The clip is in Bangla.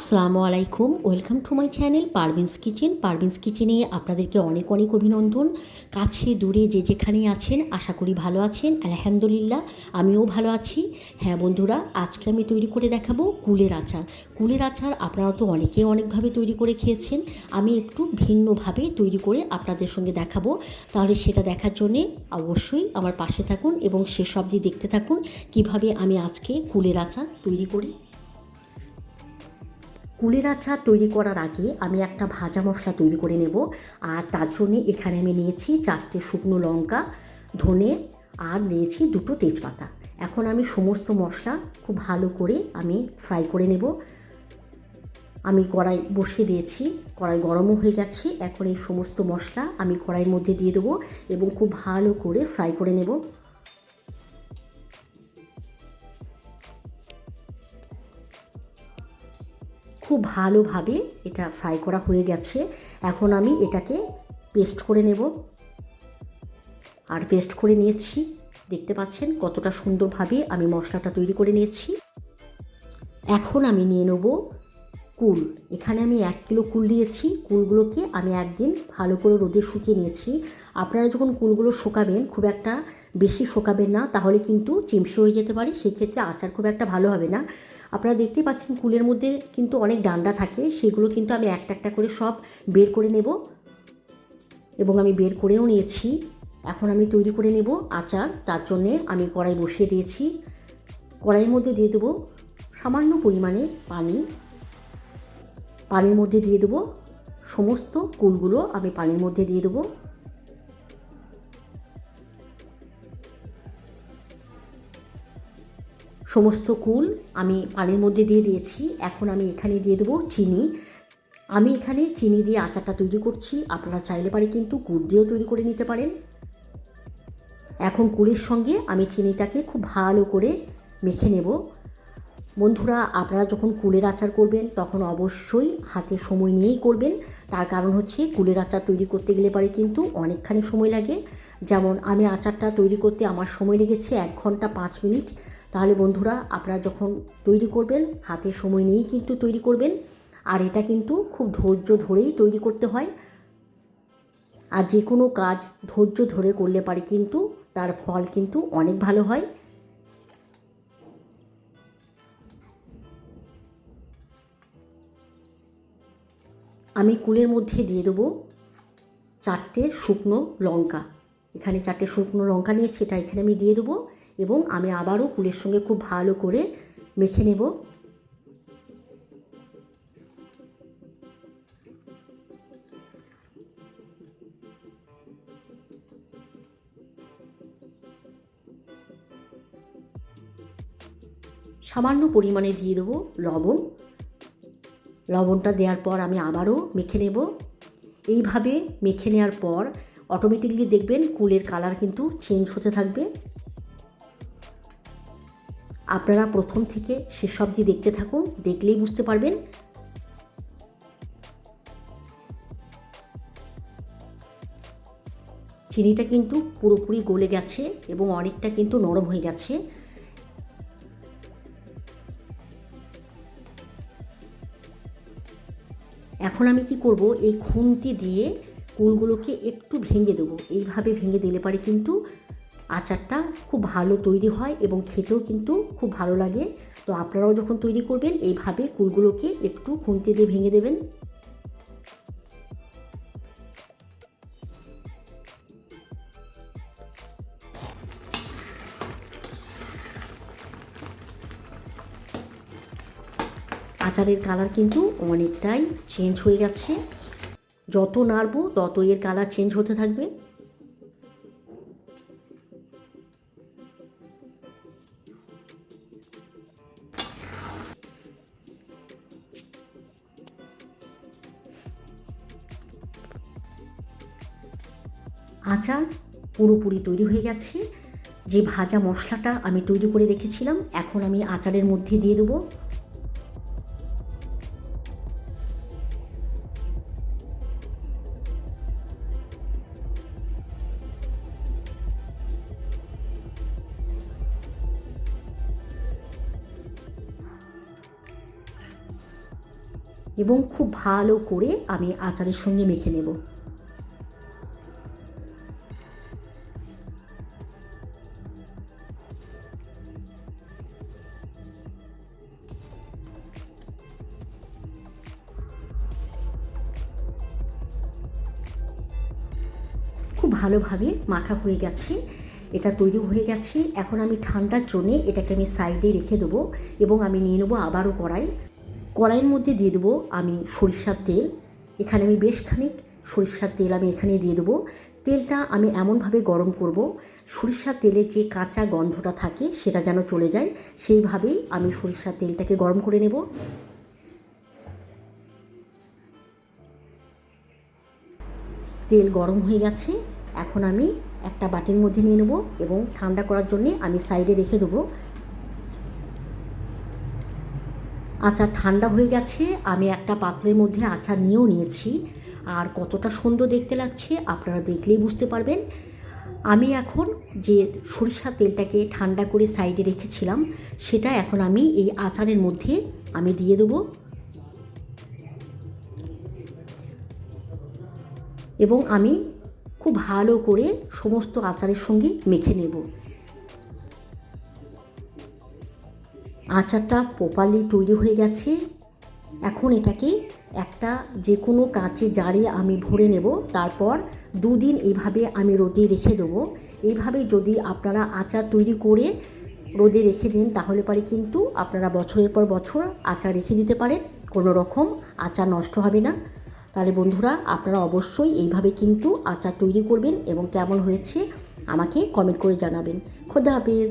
আসসালামু আলাইকুম। Welcome to my channel Parvin's kitchen Parvin's কিচেনে আপনাদেরকে অনেক অনেক অভিনন্দন। কাছে, দূরে যে যেখানেই আছেন, আশা করি ভালো আছেন। আলহামদুলিল্লাহ, আমিও ভালো আছি। হ্যাঁ বন্ধুরা, আজকে আমি তৈরি করে দেখাবো কুলের আচার। কুলের আচার আপনারা তো অনেকেই অনেকভাবে তৈরি করে খেয়েছেন। আমি একটু ভিন্নভাবে তৈরি করে আপনাদের সঙ্গে দেখাবো। তাহলে সেটা দেখার জন্যে অবশ্যই আমার পাশে থাকুন এবং সেসব দিয়ে দেখতে থাকুন কীভাবে আমি আজকে কুলের আচার তৈরি করি। কুলের আচার তৈরি করার আগে আমি একটা ভাজা মশলা তৈরি করে নেব। আর তার জন্যে এখানে আমি নিয়েছি চারটে শুকনো লঙ্কা, ধনে, আর নিয়েছি দুটো তেজপাতা। এখন আমি সমস্ত মশলা খুব ভালো করে আমি ফ্রাই করে নেব। আমি কড়াই বসিয়ে দিয়েছি, কড়াই গরমও হয়ে গেছে। এখন এই সমস্ত মশলা আমি কড়াইয়ের মধ্যে দিয়ে দেবো এবং খুব ভালো করে ফ্রাই করে নেব। খুব ভালোভাবে এটা ফ্রাই করা হয়ে গেছে। এখন আমি এটাকে পেস্ট করে নেব। আর পেস্ট করে নিয়েছি। দেখতে পাচ্ছেন কতটা সুন্দরভাবে আমি মশলাটা তৈরি করে নিয়েছি। এখন আমি নিয়ে নেব কুল। এখানে আমি এক কিলো কুল দিয়েছি। কুলগুলোকে আমি একদিন ভালো করে রোদে শুকিয়ে নিয়েছি। আপনারা যখন কুলগুলো শুকাবেন, খুব একটা বেশি শুকাবেন না, তাহলে কিন্তু চিমসে হয়ে যেতে পারে। সেক্ষেত্রে আচার খুব একটা ভালো হবে না। আপনারা দেখতেই পাচ্ছেন কুলের মধ্যে কিন্তু অনেক ডান্ডা থাকে, সেগুলো কিন্তু আমি একটা একটা করে সব বের করে নেব এবং আমি বের করেও নিয়েছি। এখন আমি তৈরি করে নেব আচার, তার জন্যে আমি কড়াই বসিয়ে দিয়েছি। কড়াইয়ের মধ্যে দিয়ে দেবো সামান্য পরিমাণে পানি। পানির মধ্যে দিয়ে দেবো সমস্ত কুলগুলো আমি পানির মধ্যে দিয়ে দেবো। সমস্ত কুল আমি পানির মধ্যে দিয়ে দিয়েছি। এখন আমি এখানে দিয়ে দেবো চিনি। আমি এখানে চিনি দিয়ে আচারটা তৈরি করছি। আপনারা চাইলে পারে কিন্তু গুড় দিয়েও তৈরি করে নিতে পারেন। এখন কুলের সঙ্গে আমি চিনিটাকে খুব ভালো করে মেখে নেব। বন্ধুরা, আপনারা যখন কুলের আচার করবেন, তখন অবশ্যই হাতে সময় নিয়েই করবেন। তার কারণ হচ্ছে কুলের আচার তৈরি করতে গেলে পারে কিন্তু অনেকখানি সময় লাগে। যেমন আমি আচারটা তৈরি করতে আমার সময় লেগেছে এক ঘণ্টা পাঁচ মিনিট। তাহলে বন্ধুরা আপনারা যখন তৈরি করবেন, হাতে সময় নিয়েই কিন্তু তৈরি করবেন। আর এটা কিন্তু খুব ধৈর্য ধরেই তৈরি করতে হয়। আর যে কোনো কাজ ধৈর্য ধরে করলে পারে কিন্তু তার ফল কিন্তু অনেক ভালো হয়। আমি কুলের মধ্যে দিয়ে দেবো চারটে শুকনো লঙ্কা। এখানে চারটে শুকনো লঙ্কা নিয়েছি, এটা এখানে আমি দিয়ে দেবো। এবং আমি আবারও কুলের সঙ্গে খুব ভালো করে মেখে নেব। সামান্য পরিমাণে দিয়ে দেবো লবণ। লবণটা দেওয়ার পর আমি আবারও মেখে নেব। এইভাবে মেখে নেওয়ার পর অটোমেটিকলি দেখবেন কুলের কালার কিন্তু চেঞ্জ হতে থাকবে। আপনারা প্রথম থেকে শেষ অবধি দেখতে থাকুন, দেখলেই বুঝতে পারবেন। চিনিটা কিন্তু পুরোপুরি গলে গেছে এবং অনেকটা কিন্তু নরম হয়ে গেছে। এখন আমি কি করব, এই খুন্তি দিয়ে কুলগুলোকে একটু ভেঙে দেবো। এইভাবে ভেঙে দিলে পারে কিন্তু আচারটা খুব ভালো তৈরি হয় এবং খেতেও কিন্তু খুব ভালো লাগে। তো আপনারাও যখন তৈরি করবেন, এইভাবে কুলগুলোকে একটু খুন্তি দিয়ে ভেঙে দেবেন। আচারের কালার কিন্তু অনেকটাই চেঞ্জ হয়ে গেছে। যত নাড়বো তত এর কালার চেঞ্জ হতে থাকবে। আচার পুরোপুরি তৈরি হয়ে গেছে। যে ভাজা মশলাটা আমি তৈরি করে রেখেছিলাম, এখন আমি আচারের মধ্যে দিয়ে দেবো। এবং খুব ভালো করে আমি আচারের সঙ্গে মেখে নেব। ভালোভাবে মাখা হয়ে গেছে। এটা তৈরি হয়ে গেছে। এখন আমি ঠান্ডার জন্যে এটাকে আমি সাইডে রেখে দেবো এবং আমি নিয়ে নেব আবারও কড়াই। কড়াইয়ের মধ্যে দিয়ে দেবো আমি সরিষার তেল। এখানে আমি বেশ খানিক সরিষার তেল আমি এখানে দিয়ে দেবো। তেলটা আমি এমনভাবে গরম করব, সরিষার তেলে যে কাঁচা গন্ধটা থাকে সেটা যেন চলে যায়, সেইভাবেই আমি সরিষার তেলটাকে গরম করে নেব। তেল গরম হয়ে গেছে। এখন আমি একটা বাটির মধ্যে নিয়ে নেব এবং ঠান্ডা করার জন্যে আমি সাইডে রেখে দেবো। আচার ঠান্ডা হয়ে গেছে, আমি একটা পাত্রের মধ্যে আচার নিয়েও নিয়েছি। আর কতটা সুন্দর দেখতে লাগছে, আপনারা দেখলেই বুঝতে পারবেন। আমি এখন যে সরিষার তেলটাকে ঠান্ডা করে সাইডে রেখেছিলাম, সেটা এখন আমি এই আচারের মধ্যে আমি দিয়ে দেবো। এবং আমি খুব ভালো করে সমস্ত আচারের সঙ্গে মেখে নেব। আচারটা প্রপারলি তৈরি হয়ে গেছে। এখন এটাকে একটা যে কোনো কাঁচে জারে আমি ভরে নেব। তারপর দুদিন এইভাবে আমি রোদে রেখে দেবো। এইভাবে যদি আপনারা আচার তৈরি করে রোদে রেখে দেন, তাহলে পরে কিন্তু আপনারা বছরের পর বছর আচার রেখে দিতে পারেন। কোনো রকম আচার নষ্ট হবে না। তাহলে বন্ধুরা, আপনারা অবশ্যই এইভাবে কিন্তু আচার তৈরি করবেন এবং কেমন হয়েছে আমাকে কমেন্ট করে জানাবেন। খোদা হাফেজ।